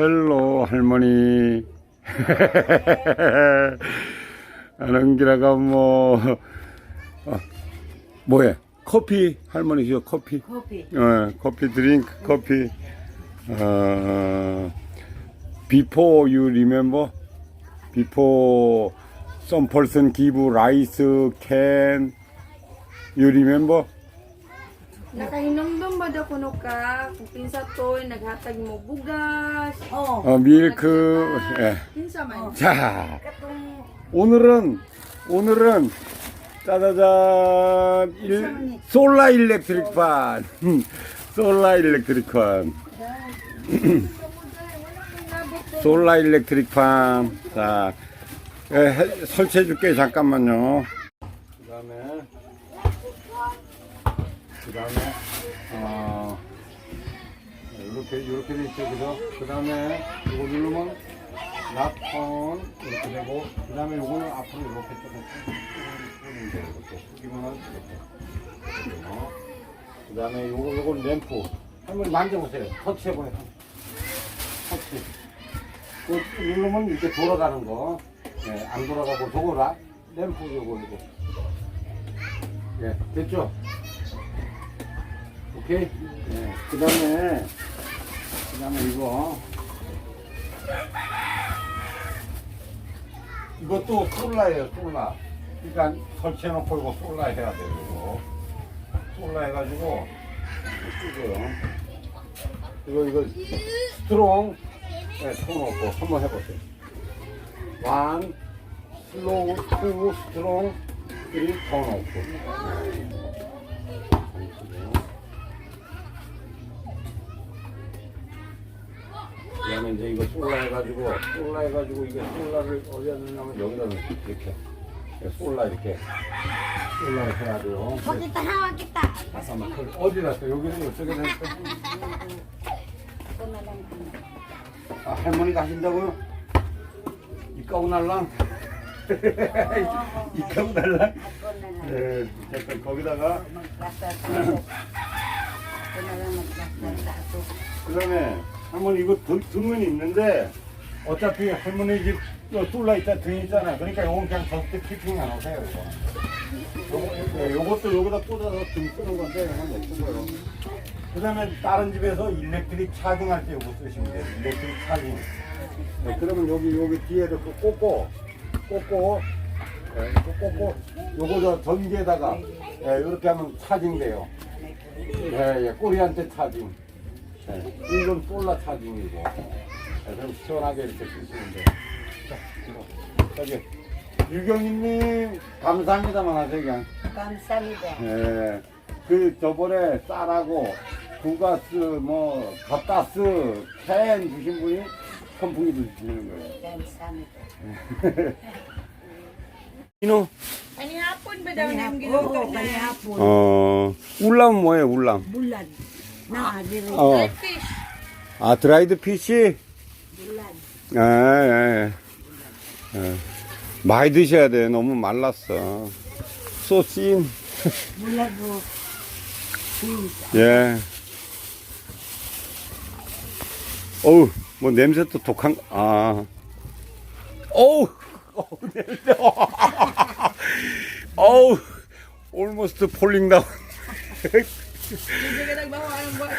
헬로 할머니 아는 기라가 뭐 어, 뭐해 커피 할머니 줘 커피 커피. 어, 커피 드링크 커피 어, before you remember before some person give rice can you remember Nakahinumdum ba daw kuno ka kung pinsa to'y naghatag mo bugas? Oh. 어, 밀크 예. Kinsa man? 자 Katong 오늘은 오늘은 짜자잔 일, 솔라 일렉트릭 판 솔라 일렉트릭 판 솔라 일렉트릭 판 자 예, 설치해 줄게 잠깐만요 그 다음에 그 다음에 어 이렇게 이렇게 돼 있죠. 그죠? 그 다음에 이거 누르면 납폰 이렇게 되고 그 다음에 요거는 앞으로 이렇게 조금 푸는 게 이렇게 숙이면은 이렇게 그 다음에 요거 요거 램프 한번 만져보세요. 터치해보세요. 터치. 그 누르면 이렇게 돌아가는 거. 예, 안 돌아가고 저거 라. 램프 요거 요거. 예 됐죠 오케이 예, 그 다음에 그 다음에 이거 이것도 솔라예요, 솔라. 그러니까 설치해놓고 이거 솔라 해야 돼요, 이거. 솔라 해가지고, 이거요. 이거, 이거, 스트롱, 네, 쳐놓고 한번 해보세요. 원, 슬로우, 투, 스트롱, 쓰리, 쳐놓고. 그다음에 이제 이거 솔라 해가지고 솔라 해가지고 이게 솔라를 어디다 넣냐면 여기다 넣어 이렇게 솔라 이렇게 솔라 이렇게 해가지고 hawa kita. 잠깐만 그 어디다 써 여기는 na lang. 아 할머니가 하신다고요? 이까고 날랑 이까고 날랑. 네 잠깐 거기다가. 그 다음에 할머니 이거 등, 등은 있는데 어차피 할머니 집요 솔라 있다 등 있잖아. 그러니까 요건 그냥 절대 피팅 안 하세요 이거. 예, 요것도 여기다 꽂아서 등 쓰는 건데 이건 냅두고요. 그 다음에 다른 집에서 일렉트릭 차징 할때 요거 쓰시면 돼요. 일렉트릭 차징 네, 그러면 여기 여기 뒤에 이렇게 꽂고 꽂고 예, 이렇게 꽂고 요거 저 전기에다가 예, 이렇게 하면 차징 돼요. 예, 예, 꼬리한테 차징 네, 이건 솔라 차징이고. 네, 그럼 시원하게 이렇게 돼요. 자, 이거. 저기 유경희님 감사합니다만 하세요 그냥. Kamsamida. 예, 그 저번에 쌀하고 구가스 뭐 겉가스 캔 주신 분이 선풍기도 주시는 거예요. Kamsamida. 이노 Ani hapon ba daw. 어 울람 뭐예요 울람? Bulan. Diri. 어. 아 드라이드 피시. 예, 예. 예. 많이 드셔야 돼 너무 말랐어 mo. Please. 예. 어우, 뭐 냄새 또 독한, 아. 어우, 어우, 냄새. 어우, almost falling down. Hindi ka nagbawa ng buwan.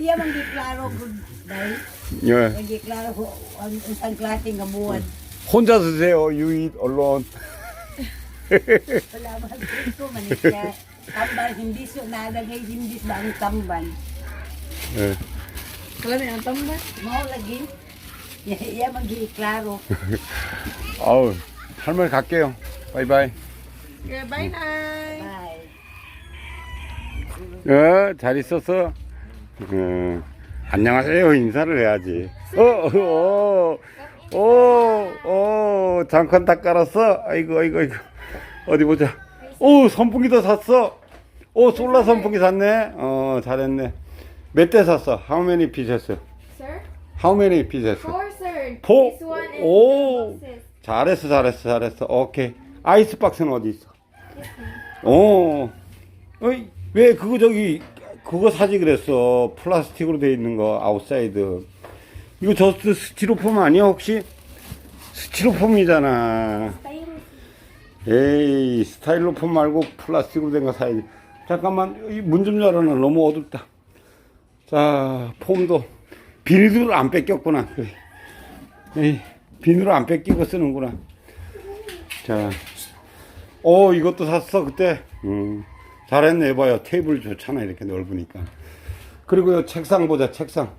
Iya man giklaro gud dai. 예. Giklaro ko ang isang klase nga buwan. 혼자 드세요, you eat alone. Wala man ko man siya. Tambal hindi so nalagay hindi ba ang tambal. 예. Kala na ang tambal. Mao lagi. Iya iya man giklaro. 아우, 할머니 갈게요. 바이바이. Okay, bye na. Bye. 어, 잘 있었어? 어, 안녕하세요. 인사를 해야지. 어, 어, 어, 어, 어, 잠깐 다 깔았어? 아이고, 아이고, 아이고. 어디 보자. 오, 선풍기도 샀어. 오, 솔라 선풍기 샀네. 어, 잘했네. 몇 대 샀어? How many pieces? Sir? How many pieces? Four, sir. Four? This one and the boxes. 잘했어, 잘했어, 잘했어. 오케이. 아이스박스는 어디 있어? 어, 어이, 왜 그거 저기 그거 사지 그랬어. 플라스틱으로 돼 있는 거 아웃사이드. 이거 저스트 스티로폼 아니야 혹시? 스티로폼이잖아. 에이 스타일로폼 말고 플라스틱으로 된 거 사야지. 잠깐만 문 좀 열어놔. 너무 어둡다. 자 폼도 비닐을 안 뺏겼구나. 에이, 비닐을 안 뺏기고 쓰는구나. 자, 어 이것도 샀어 그때. 음, 잘했네 봐요. 테이블 좋잖아 이렇게 넓으니까. 그리고 요 책상 보자 책상.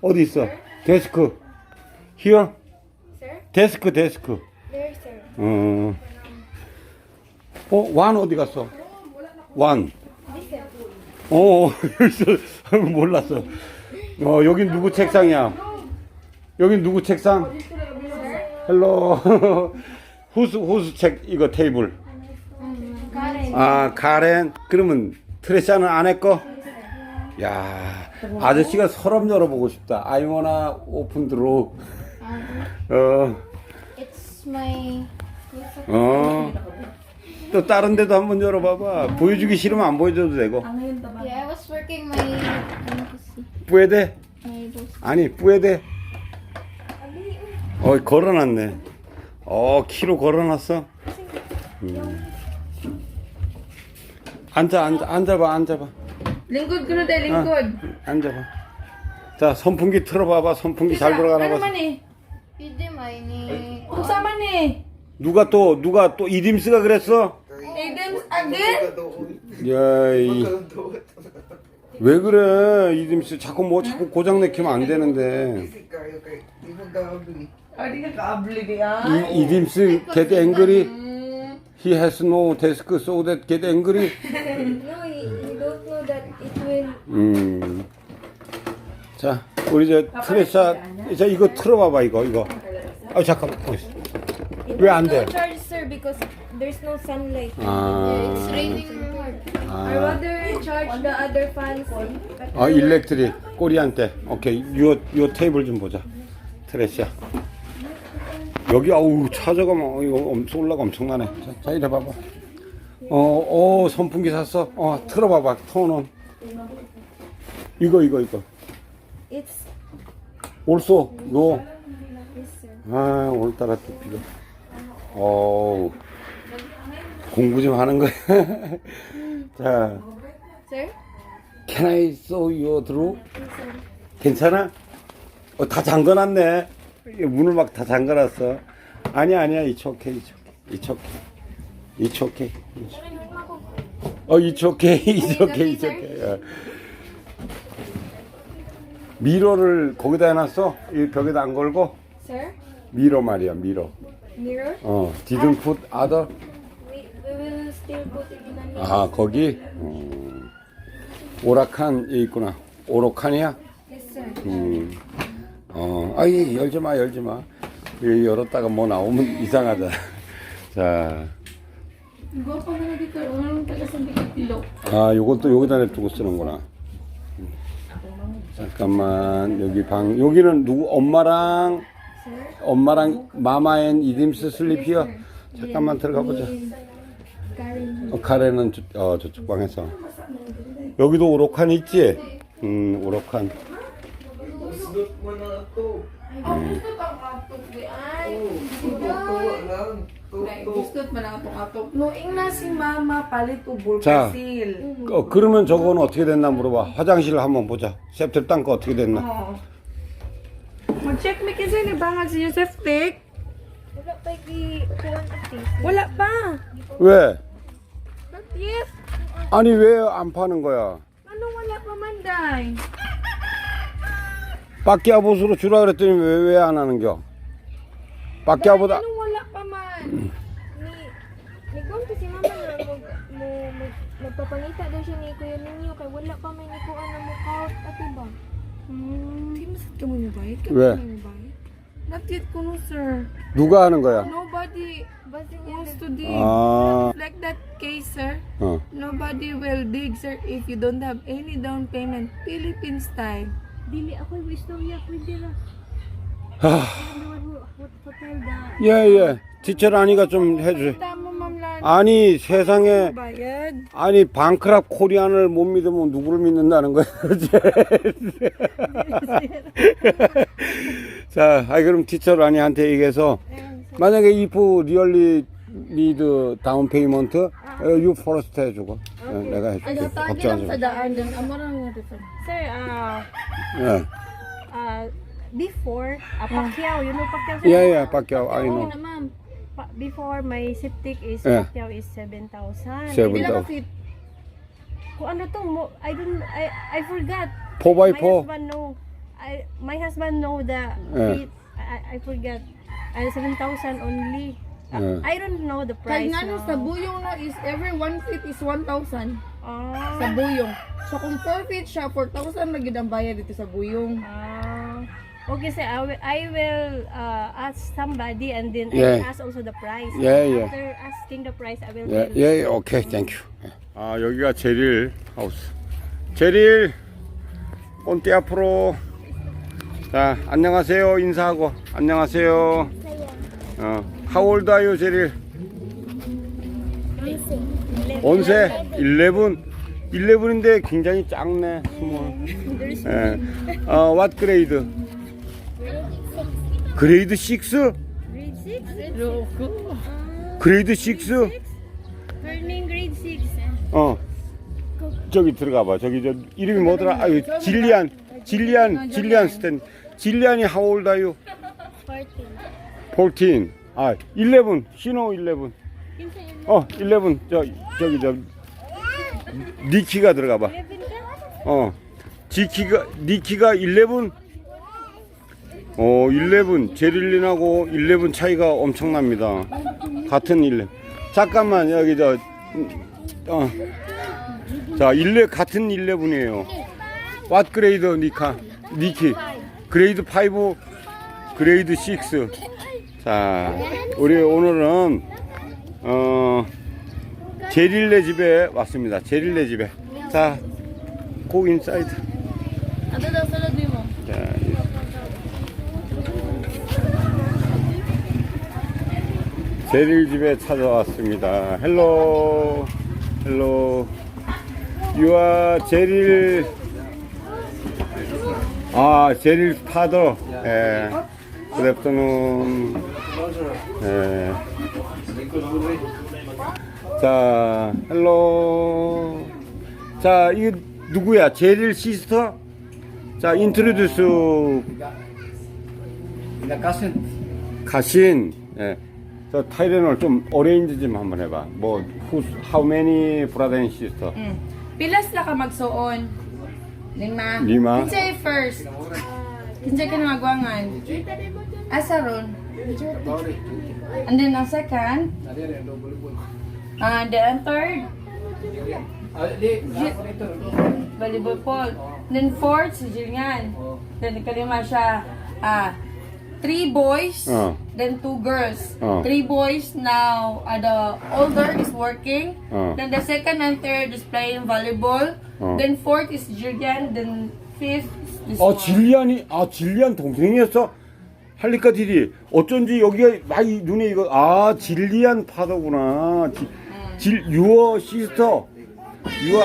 어디 있어? 데스크. Here. 데스크 데스크. Sir. 어. 어, 완 어디 갔어? 완. 어, 몰랐어. 어, 여긴 누구 책상이야? 여긴 누구 책상? 헬로. 호수 호수 책 이거 테이블. 아, 가렌. 그러면 트레샤는 안 했고? 야, 아저씨가 서랍 열어보고 싶다. I wanna open the door. 어, It's my... 어. 또 다른 데도 한번 열어봐봐. 보여주기 싫으면 안 보여줘도 되고. Yeah, I was working my... Ano kasi? 뿌에데? My those... 아니, 뿌에데? 어, 걸어놨네. 어, 키로 걸어놨어? 음. 앉아, 앉아, 앉아봐, 앉아봐. Ko na tayo, lingkod. 앉아봐. 자, 선풍기 틀어봐봐. 선풍기 잘 돌아가나 봐. eh? Eh. Eh? 누가 또, 누가 또 이딤스가 그랬어? Adams again? 야, 이. 왜 그래, 이딤스. 자꾸 뭐, 자꾸 고장 내키면 안 되는데. Oh, ah. 이, 이딤스 get angry. He has no desk so that get angry. No, you don't know that it will... 음. 자, 우리 저 트레샤, 자 이거 틀어봐봐 이거 이거. 아 잠깐만. 왜안 돼? No charge, sir, because there's no sunlight. 아, It's raining hard. I 아, rather charge the other fans. 아 일렉트릭 꼬리한테. 오케이, 요 요 테이블 좀 보자. 트레샤. 여기 아우 차저가 뭐 이거 엄청 올라가 엄청나네. 자, 자 이래 봐봐. 어, 어 선풍기 샀어. 어, 틀어봐봐. 톤온. 이거 이거 이거. It's... 올소 노. Yes, sir. 아 오늘따라 또 비가 어우 공부 좀 하는 거야 자 Sir? Can I saw your draw? 괜찮아? 어, 다 잠궈놨네 문을 막 다 잠궈놨어 아니야 아니야 okay it's okay it's okay 어 it's okay 어. 미러를 거기다 해놨어? 이 벽에다 안 걸고? Sir? 미러 말이야 미러 Mirror? 어, didn't put other? We, we will still put it in a mirror. 아, 거기? 음, 에 있구나. Yes, sir. 음, 어, 아이, 열지 마, 열지 마. 열었다가 뭐 나오면 이상하다. 자. 아, 요건 또 여기다 냅두고 쓰는구나. 음. 잠깐만, 여기 방, 여기는 누구, 엄마랑? 엄마랑 마마앤 이딤스 슬립이요? 잠깐만 들어가 보자. 어, 카레는 저, 어, 저쪽 방에서. 여기도 오락한 있지? 음, 오 락한. Gusto man ang atong atok. Noing na si mama palit ubol 자. kasil. 어, 그러면 저거는 어떻게 됐나 물어봐. 화장실 한번 보자. 세트 딴거 어떻게 됐나? Oh. Mag-check me kasi ni bangag sa Yusef Tek. Wala pa ki kuwan at this. Wala pa. 왜? Not yet. 아니, 왜 안 파는 거야? Ano wala pa man, day? 빠끼아봇으로 주라 그랬더니 왜, 왜 안 하는겨? 빠끼아보다, Ano wala pa man? Ni ni kuwan kasi mama na mag mo mag magpapangita daw siya ni Kuya Ninyo kay wala pa may nikuan na mo count ati ba? Hmm. Di masad ka mo yung bayad? Ka Where? mo yung bayad? Not yet ko no, sir. 누가 하는 거야? Nobody Basta niya wants to dig. 아, Like that case, sir. 어. Nobody will dig, sir, if you don't have any down payment. Philippine style. Dili ako yung istorya ko dira. 예, 예. 티처 라니가 좀 해주세요. Lani. 아니 세상에. 아니 방크랍 코리안을 못 믿으면 누구를 믿는다는 거야? 자, 아 그럼 티처 라니한테 얘기해서 만약에 if really need down payment, uh, you first 해주고 어, 내가 해줄게. 걱정하지 마. daan din. Amo ra nga different. Sir, uh, 예, uh, before, uh, Pacquiao, you know Pacquiao? sir? 예, 예, 밖에 I know. na ma'am. Pa- before my septic is, Yeah. Pacquiao is 7,000. Seven Pila ka thousand. feet? Kung ano to, mo, I don't, I, I forgot. Four by my four. husband know, I, my husband know the, Yeah. feet. I, I forgot. Uh, 7,000 only. Uh. I don't know the price nga no, now. sa buyong no is every 1 feet is 1,000 Ah. sa buyong. So kung 4 feet siya, 4,000 na gid ang bayad dito sa buyong. Ah. okay, sir. I will, I will uh, ask somebody and then I Yeah. will ask also the price. Yeah, yeah. After asking the price, I will 예, tell you. 예, 오케이, 땡큐. 아, 여기가 제릴 하우스. 제릴, 꼰대 앞으로. 자, 안녕하세요. 인사하고. 안녕하세요. 어, how old are you, 제릴? 온세? 11? 11인데 굉장히 작네. 스몰. 예. 어, what grade? 그레이드 6? Grade 6? 그레이드 6? Turning grade 6. 어 저기 들어가 봐 저기 저 이름이 뭐더라 아유 질리안 질리안 질리안 스탠 질리안이 how old are you? 14 아 11 신호 11 어 11 저 저기 저 니키가 들어가 봐 어 지키가 니키가 11 어, 11, 제릴린하고 11 차이가 엄청납니다. 같은 11. 잠깐만, 여기 저, 음, 어. 자, 11, 같은 11이에요. What grade, 니카? 니키? 그레이드 5, 그레이드 6. 자, 우리 오늘은, 어, 제릴네 집에 왔습니다. 제릴네 집에. 자, 고 인사이드. 제릴 집에 찾아왔습니다. 헬로, 헬로. 유아 제릴. 아, 제릴 파더. 예. Good afternoon. 예. 자, 헬로. 자, 이거 누구야? 제릴 시스터? 자, 인트로듀스 가신. 예. 저 타이레놀 좀 어레인지 좀 한번 해봐. 뭐, who's, how many brother and sister? Pila sila ka magsuon? Lima. Lima. Kinsay first? Kinsay ka na magwangan? Asa ron? And then ang second? Ah, then third? Volleyball Paul. Then fourth, si Jillian. Then ikalima siya, ah, three boys, Oh. then two girls. Oh. Three boys now, uh, the older is working. Oh. Then the second and third is playing volleyball. Oh. Then fourth is Jillian. Then fifth is this 아, one. 질리안이, 아, 질리안 동생이었어? 할리카 디디. 어쩐지 여기가 많이 눈에 이거, 아, 질리안 파더구나. 지, 질, 유어 시스터. 유어,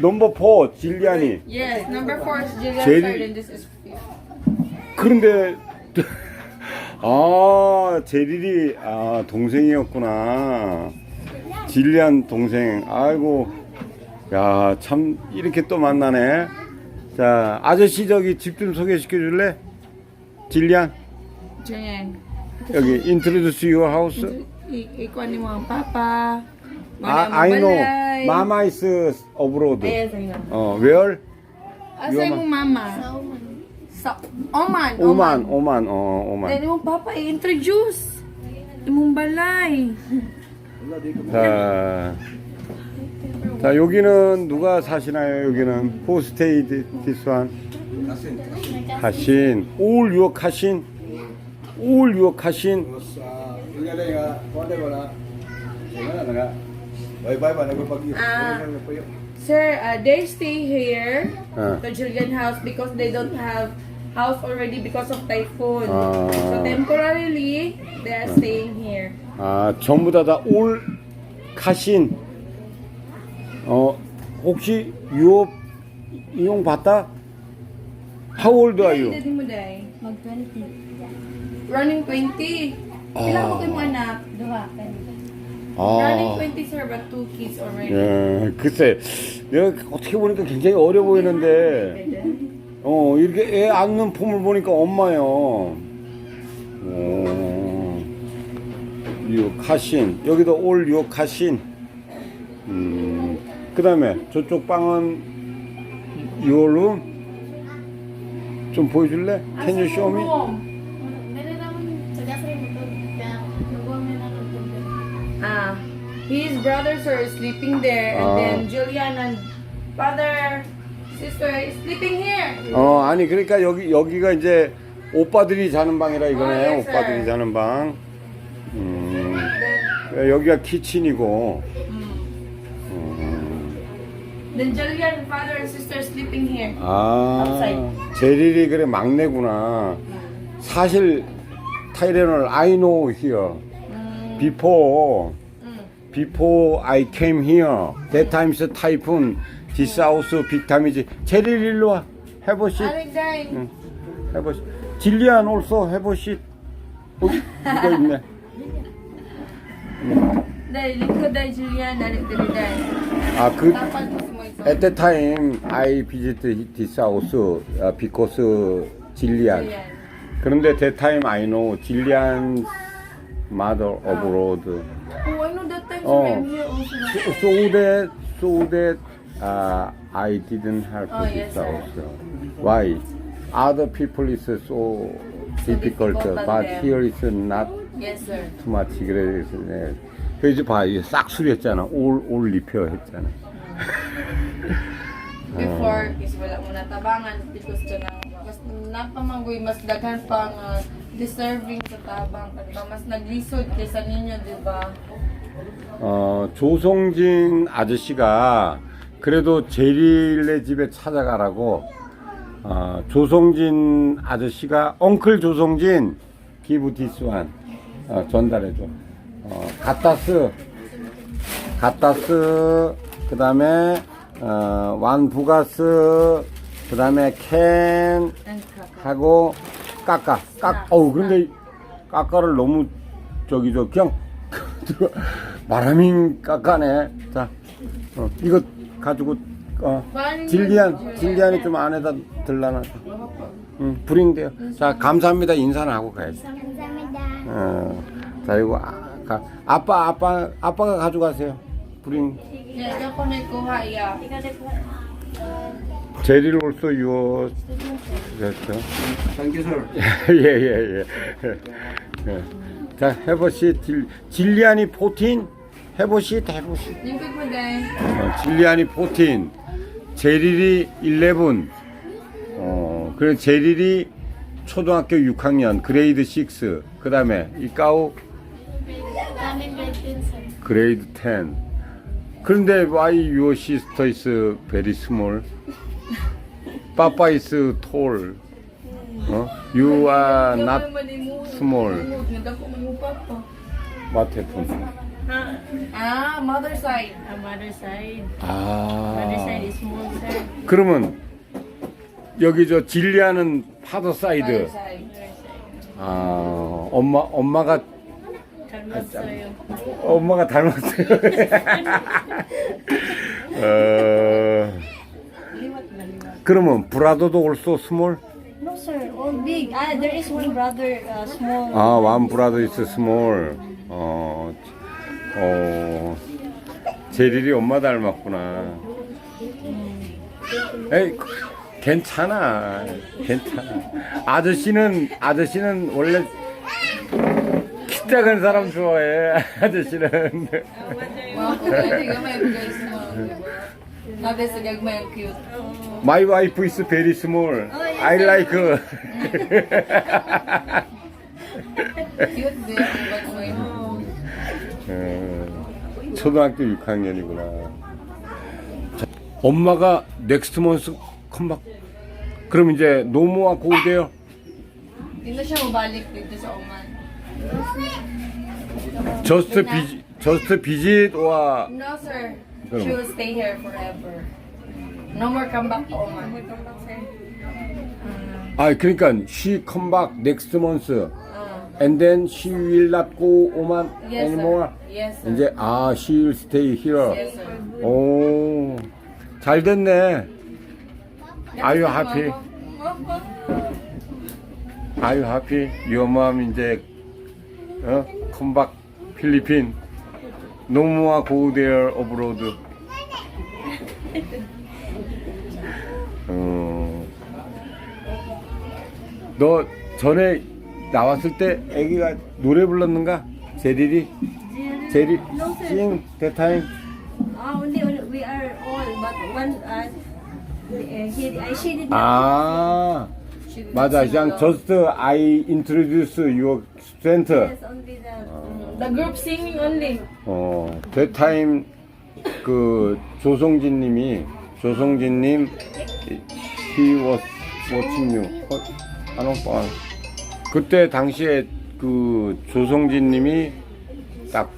넘버 포, 질리안이. Yes, number four is Jillian Jerry- third and this is. 그런데 아 제릴이 아 동생이었구나 질리안 동생 아이고 야 참 이렇게 또 만나네 자 아저씨 저기 집 좀 소개시켜 줄래 질리안 Jillian. 여기 introduce your house I- Ikuha ni mo ang papa. 아 I know mama is abroad Yes, I know. 어 where Asa Your imong mama? Sa Oman. 오만 오만 어 오만 Then imong papa i-introduce. Imong balay. 자, 자 여기는 누가 사시나요? 여기는 호스테이드 디스완 가신 올 유어 가신 올 가신 Ah. Sir, uh, they stay here 어. to Julian house because they don't have house already because of typhoon. Ah. So temporarily, they are staying here. 아 전부 다 다올 카신 어 혹시 유업 이용 봤다? How old are you? Edad mo day? Mag-20. Running 20. Pila Ah. ko kayo mo anak? Duha. 아, Running 20 sir, but two kids already. 예, 글쎄, 내가 어떻게 보니까 굉장히 어려 보이는데, 어, 이렇게 애 안는 폼을 보니까 엄마요. 어, 유카신. 여기도 올 유카신. 음, 그 다음에 저쪽 방은 요룸? 좀 보여줄래? Can you show me? His brothers are sleeping there, and Ah. then Julian and father, sister is sleeping here. 어, 아니, 그러니까 여기, 여기가 이제 오빠들이 자는 방이라 이거네. 아, yes, sir. 오빠들이 자는 방. 음, 여기가 키친이고. Then Julian father and sister are sleeping here. 아, Outside. 제릴이 그래 막내구나. 사실 타이레놀 I know here. Before before I came here, that time's typhoon, this house big damage. 제릴 일로 와. Have a seat. 응. Have a seat. 질리안 also have a seat. 어, 이거 있네. Julian, alig dali day. 아, 그 mo si Moiso. at that time I visited this house uh, because 질리안. 그런데 that time I know 질리안 mother abroad. Here also. So that so that uh, I didn't help Oh, this yes, sir. house. Why? Other people is so difficult, difficult but them. here is not Yes sir. too much. 그래서 네. 그래서 봐, 이게 싹술했잖아. 올, 올 리페어 했잖아. Before, is wala mo natabangan because ka nang mas napamanggoy, mas daghan pa nga deserving sa tabang. Diba? Mas naglisod kaysa ninyo, di ba? 어, 조성진 아저씨가 그래도 제릴네 집에 찾아가라고 어, 조성진 아저씨가 엉클 조성진 기부 디스완 어, 전달해줘 어, 가타스 가타스 그 다음에 어, 완부가스 그 다음에 캔. 하고 까까 까 어우 근데 까까를 너무 저기 저 그냥 바람이 까까네 자 어, 이거 가지고 어 질리안 질리안이 좀 안에다 들라나 응 불잉돼요. 자 감사합니다. 인사는 하고 가야지. Kamsamida. 어, 자 이거 아, 가, 아빠 아빠 아빠가 가져가세요. ikuha, iya. 제리를 올소 유어. 그렇죠? Thank you, sir. 예예예. 예. 자 해보시 질 질리안이 포틴 해보시 day. 어, 질리안이 포틴 제릴이 11. 어 그래 제릴이 초등학교 6학년 그레이드 6. 그다음에 이까우 Daming grade 10, sir. 그레이드 10. 그런데 why your sister is very small? Papa is tall. 어? You are not small. Papa. What happened? Ah, mother side. A mother side. Mother side 아. is small, sir. 그러면 여기 저 진리하는 파더 Mother 사이드. side. 아, 엄마 엄마가 닮았어요. 엄마가 닮았어요. 어. 그러면 브라더도 올소 스몰? No, sir. All big. Ah, there is one brother, uh, small. 아, 완 브라더 이스 스몰. 어, 어, 제릴이 엄마 닮았구나. 에이, 괜찮아. 괜찮아. 아저씨는, 아저씨는 원래 키 작은 사람 좋아해. 아저씨는. Pwede gamay mo. Nabi sa gagmay ang cute. My wife is very small. I like her. Cute ba't mo yun. 어, 초등학교 6학년이구나. 엄마가 넥스트 month 컴박. 그럼 이제 노모와 고대요. Hindi na siya mabalik dito sa Oman. Just visit, just visit or No, sir. She will stay here forever. No more come back to Oman. No more come back, sir. 아 그러니까 she come back next month Uh, and then she will not go Oman yes, anymore. sir. Yes, sir. 이제 아 she will stay here. Yes, sir. 오, 잘 됐네. Are you happy? Are you happy? Your mom 이제 어? come back 필리핀. No more go there abroad. 어. 너 전에 나왔을 때 아기가 노래 불렀는가? 제릴이? 제릴 sing that time? Ah, only, only we are all, but one, uh, he, I she did not. 아 맞아 그냥 just I introduce your strength Yes, only the. The group singing only. 어 that time 그 조성진 님이 조성진 님 he was watching you 어, 안봐 그때 당시에 그 조성진 님이 딱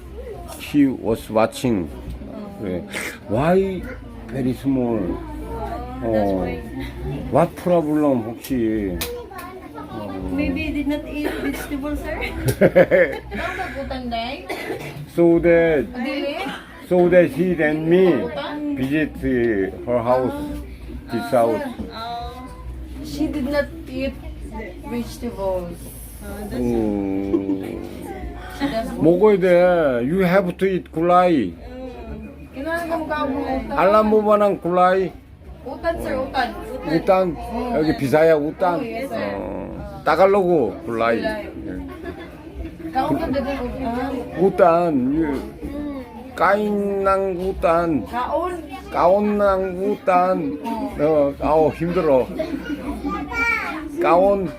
he was watching 그래. why very small 어 what problem 혹시 Maybe did not eat vegetable, sir. Putang day? so that Dili? So that he and me visit her house this house She did not eat vegetables. 음, She 먹어야 돼 you have to eat 굴라이 Kailangan ka mukha mo utan. 알람보만한 굴라이 Utan, sir, utan. 우딴 여기 비사야 sir. 어, 따갈로고 utan. 우딴 유- 까인낭 우딴 Kaon. 까온낭 우딴 어, 아우 힘들어. 까온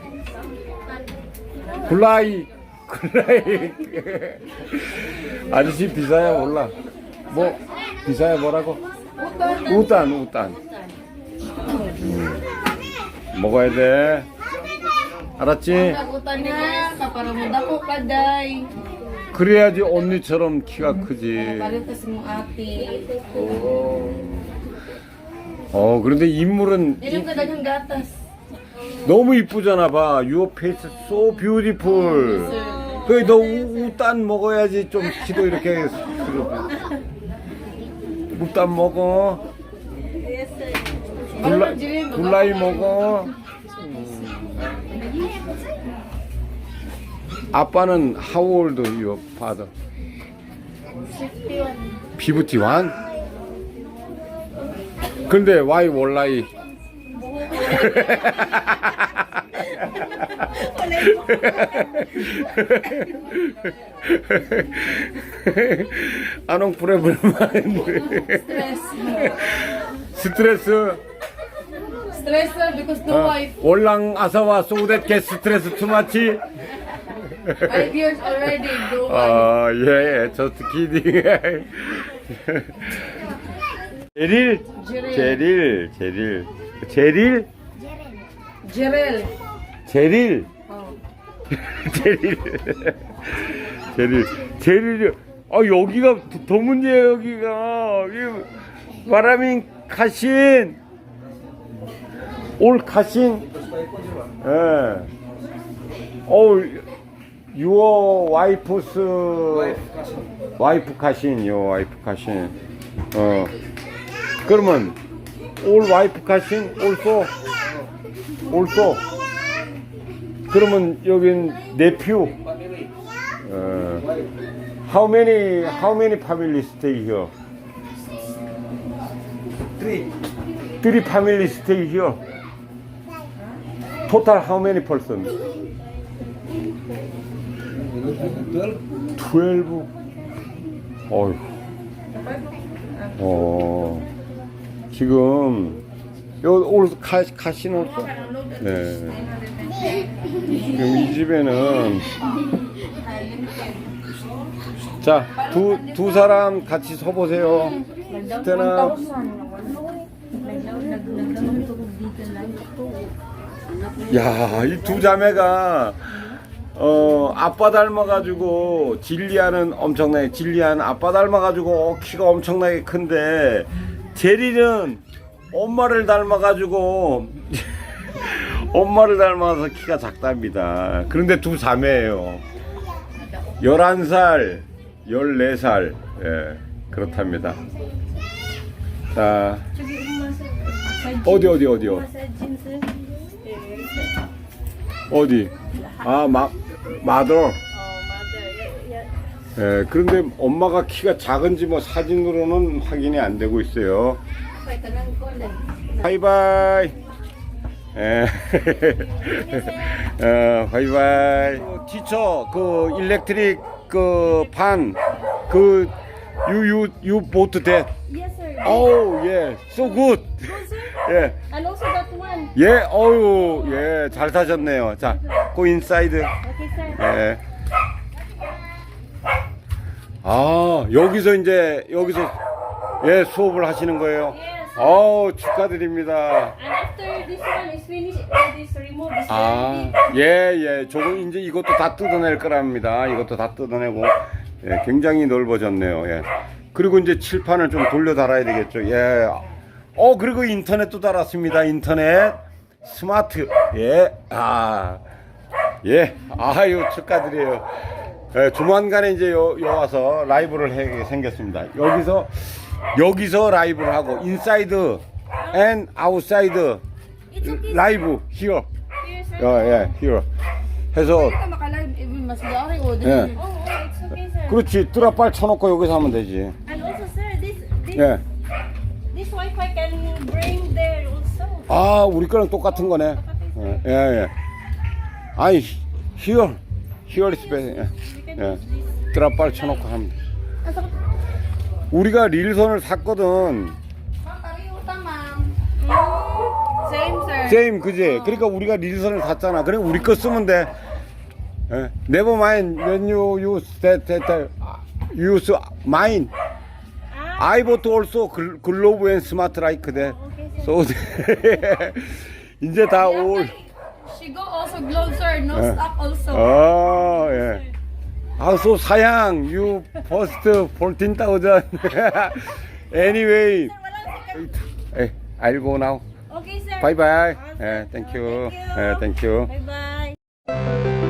굴라이 굴라이. 아저씨 비사야 몰라. 뭐 비사야 뭐라고. 우딴 우딴 음, 먹어야 돼. 알았지 그래야지 언니처럼 키가 크지. 어 그런데 인물은. 너무 이쁘잖아 봐 Your face so beautiful 그너 우딴 먹어야지 좀 키도 이렇게 우딴 먹어 굴라, 굴라이 먹어 아빠는 how old your father? 51 근데 why 안ong 프레블만 Stress. 스트레스 Stress, because no 어, wife. 올랑 아사와 소우댓 게 스트레스 투마치 Five years already, no. 아, 예, 저스트 키딩. 제릴, 제릴, 제릴, 제릴, Jerel. 제릴, Oh. 제릴, 제릴, 제릴. 아 여기가 더- 더 문제야 여기가. 여기 바람인 카신, 올 카신. 예. 어, your wife's 와이프 카신, your 와이프 카신. 어. 그러면 올 와이프 카신, also, also. 그러면 여긴 nephew. 어. How many how many family stay here? Three. Three family stay here. Total how many person? 12. 어휴. 어. 지금 요올 카시노 네. 지금 이 집에는 자, 두, 두 사람 같이 서 보세요. 스테나 야, 이 두 자매가 어 아빠 닮아가지고 진리아는 엄청나게 진리아는 아빠 닮아가지고 키가 엄청나게 큰데 제리는 엄마를 닮아가지고 엄마를 닮아서 키가 작답니다. 그런데 두 자매예요. 11살, 14살 예, 그렇답니다. 자. 어디 어디 어디요? eh. 어디? 아, 마, 마더. Mother. Yeah, yeah. 예, 그런데 엄마가 키가 작은지 뭐 사진으로는 확인이 안 되고 있어요. Lang. 바이바이. 예. 어, 바이바이. 그 티처, 그 일렉트릭 그 판, 그 유유 유 보트 대. 오, 예, so good. 예, And also that one. 예, 어유, 예, 잘 사셨네요. 자, 고 인사이드. Okay, sir. 예. 아, 여기서 이제 여기서 예, 수업을 하시는 거예요. Yes. 어우, 축하드립니다. And after this one is finished, uh, this remove this 아, 예, 예. 저거 이제 이것도 다 뜯어낼 거랍니다. 이것도 다 뜯어내고 예, 굉장히 넓어졌네요. 예. 그리고 이제 칠판을 좀 돌려 달아야 되겠죠. 예. 어, 그리고 인터넷도 달았습니다. 인터넷 스마트. 예. 아. 예. 아유, 축하드려요. 예, 조만간에 이제 요, 요 와서 라이브를 하게 생겼습니다. 여기서 여기서 라이브를 하고 인사이드 앤 아웃사이드. 라이브 히어. 어, 예, 히어. 해서 mas gari o. 예. Oh, it's okay, sir. 그렇지. 뚜라빨 쳐놓고 여기서 하면 되지. Sir, this 예. Wi-Fi can bring there also. 아, 우리 거랑 똑같은 거네. 예, 예. 예. 아이, 히어. 히어 리스페. 예. 예. 뚜라빨 쳐놓고 하면 돼. 우리가 릴선을 샀거든. Same, sir. 세임 그지? 그러니까 우리가 릴선을 샀잖아. 그래 우리 거 쓰면 돼. 예. Never mind when you use that, that, that use mine. I bought also gl- glove and smart like that. So 이제 다 올. She go also gloves, sir. No Eh. stock also. 어, 예. 아, so 사양, you first 14,000. anyway, eh, I'll go now. Okay, sir. Bye bye. Eh, thank you. Thank you. Eh, thank you. Bye bye.